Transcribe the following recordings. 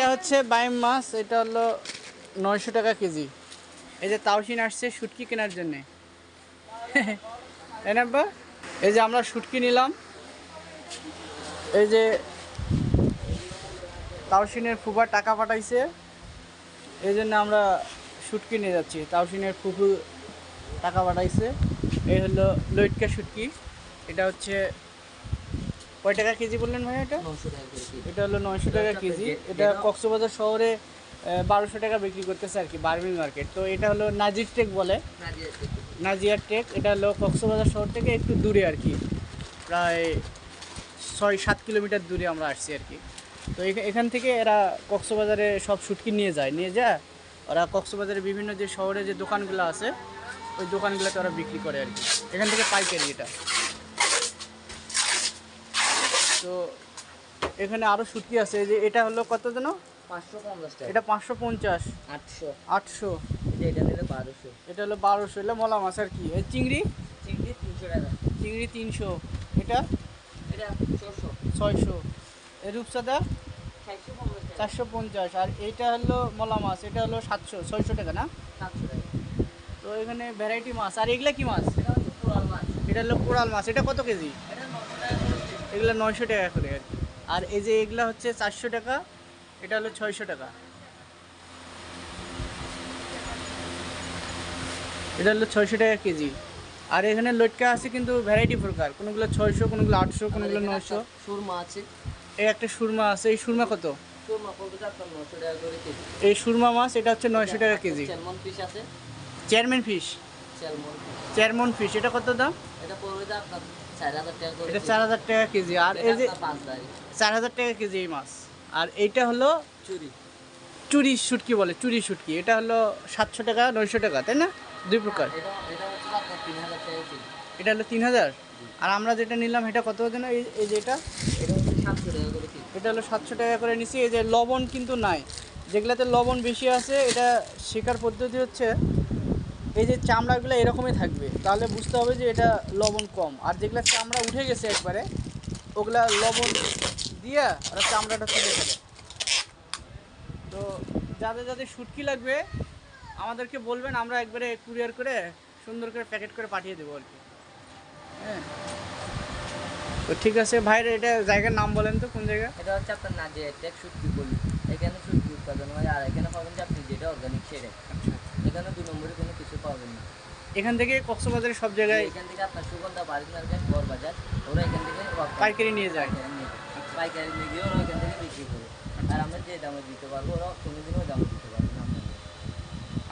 এইটা হচ্ছে বাইম মাছ, এটা হলো নয়শো টাকা কেজি। এই যে তাওসিন আসছে শুটকি কেনার জন্যে। না এই যে আমরা শুটকি নিলাম। এই যে তাওসিনের ফুফা টাকা পাঠাইছে। এই জন্য আমরা শুটকি নিয়ে যাচ্ছি। তাওসিনের ফুফু টাকা পাঠাইছে। এই হলো লইটকা শুটকি। এটা হচ্ছে কয় টাকা কেজি বললেন ভাই এটা? এটা হলো নয়শো টাকা কেজি। এটা কক্সবাজার শহরে বারোশো টাকা বিক্রি করতেছে আর কি বার্মিং মার্কেট। তো এটা হলো নাজির টেক বলে। নাজিয়ার টেক। এটা হলো কক্সবাজার শহর থেকে একটু দূরে আর কি। প্রায় ছয় সাত কিলোমিটার দূরে আমরা আসছি আর কি। তো এখা- এখান থেকে এরা কক্সবাজারে সব শুটকি নিয়ে যায়। নিয়ে যায় ওরা কক্সবাজারে বিভিন্ন যে শহরে যে দোকানগুলো আছে ওই দোকানগুলোতে ওরা বিক্রি করে আর কি। এখান থেকে পাইকারি এটা। তো এখানে আরও সুতি আছে যে এটা হলো কত যেন? পাঁচশো পঞ্চাশ টাকা। এটা পাঁচশো পঞ্চাশ। আটশো। আটশো। এটা এটা নিলে বারোশো। এটা হলো বারোশো এটা মলা মাছ আর কি। এই চিংড়ি? চিংড়ি তিনশো টাকা। চিংড়ি তিনশো। এটা? এটা ছশো ছয়শো। এই রূপসাদা? চারশো পঞ্চাশ আর এইটা হলো মলা মাছ এটা হলো সাতশো ছয়শো টাকা না? সাতশো টাকা। তো এখানে ভ্যারাইটি মাছ। আর এগুলা কি মাছ? এটা মাছ। এটা হলো কোরাল মাছ। এটা কত কেজি এটা নশো টাকা করে কেজি। এগুলো নয়শো টাকা করে আর কি। আর এই যে এগুলা হচ্ছে চারশো টাকা এটা হলো ছয়শো টাকা। এটা হলো ছয়শো টাকা কেজি। আর এখানে লটকা আছে কিন্তু ভ্যারাইটি প্রকার। কোনোগুলো ছয়শো কোনোগুলো আটশো কোনোগুলো নয়শো। সুরমা আছে। এই একটা সুরমা আছে। এই সুরমা কত? এই সুরমা মাছ এটা হচ্ছে নয়শো টাকা কেজি। স্যালমন ফিশ আছে। Chairman fish? এটা কত দাম? এটা পড়বে আপনার এটা চার হাজার টাকা কেজি। আর এই যে চার হাজার টাকা কেজি এই মাছ। আর এইটা হলো চুরি। চুরি শুটকি বলে চুরি শুটকি। এটা হলো সাতশো টাকা নয়শো টাকা তাই না? দুই প্রকার। এটা হলো তিন হাজার। আর আমরা যেটা নিলাম এটা কত যেন? এই এটা? হলো সাতশো টাকা করে নিছি। এই যে লবণ কিন্তু নাই। যেগুলাতে লবণ বেশি আছে এটা শেখার পদ্ধতি হচ্ছে এই যে চামড়াগুলো এরকমই থাকবে তাহলে বুঝতে হবে যে এটা লবণ কম। আর যেগুলো চামড়া উঠে গেছে একবারে ওগুলা লবণ দিয়ে ওরা চামড়াটা তুলে ফেলে। তো যাদের যাদের শুটকি লাগবে আমাদেরকে বলবেন আমরা একবারে কুরিয়ার করে সুন্দর করে প্যাকেট করে পাঠিয়ে দেবো আর কি। হ্যাঁ। তো ঠিক আছে ভাইয়ের এটা জায়গার নাম বলেন তো কোন জায়গা? এটা হচ্ছে আপনার না যে টেক শুটকি বলি। এখানে শুটকি উৎপাদন হয় আর এখানে পাবেন যে আপনি যেটা অর্গানিক সেটাই। এখানে দুই নম্বরে কোনো কিছু পাবেন না। এখান থেকে কক্সবাজারের সব জায়গায় এখান থেকে আপনার সুগন্ধা বাড়ি মার্কেট বড়বাজার ওরা এখান থেকে পাইকারি নিয়ে যায়। পাইকারি নিয়ে নিয়ে গিয়ে ওরা এখান থেকে বিক্রি করে। আর আমরা যে দামে দিতে পারব ওরা কোনোদিনও দামে দিতে পারবে না।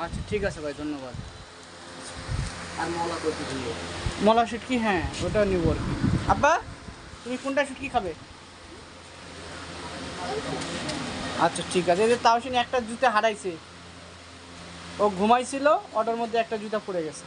আচ্ছা ঠিক আছে ভাই ধন্যবাদ। আর মলা করতে দিয়ে। মলা শুটকি হ্যাঁ ওটা নিব আর কি। আব্বা তুমি কোনটা শুটকি খাবে? আচ্ছা ঠিক আছে। এই যে তাও শুনে একটা জুতা হারাইছে। ও ঘুমাইছিল অটোর মধ্যে একটা জুতা পড়ে গেছে।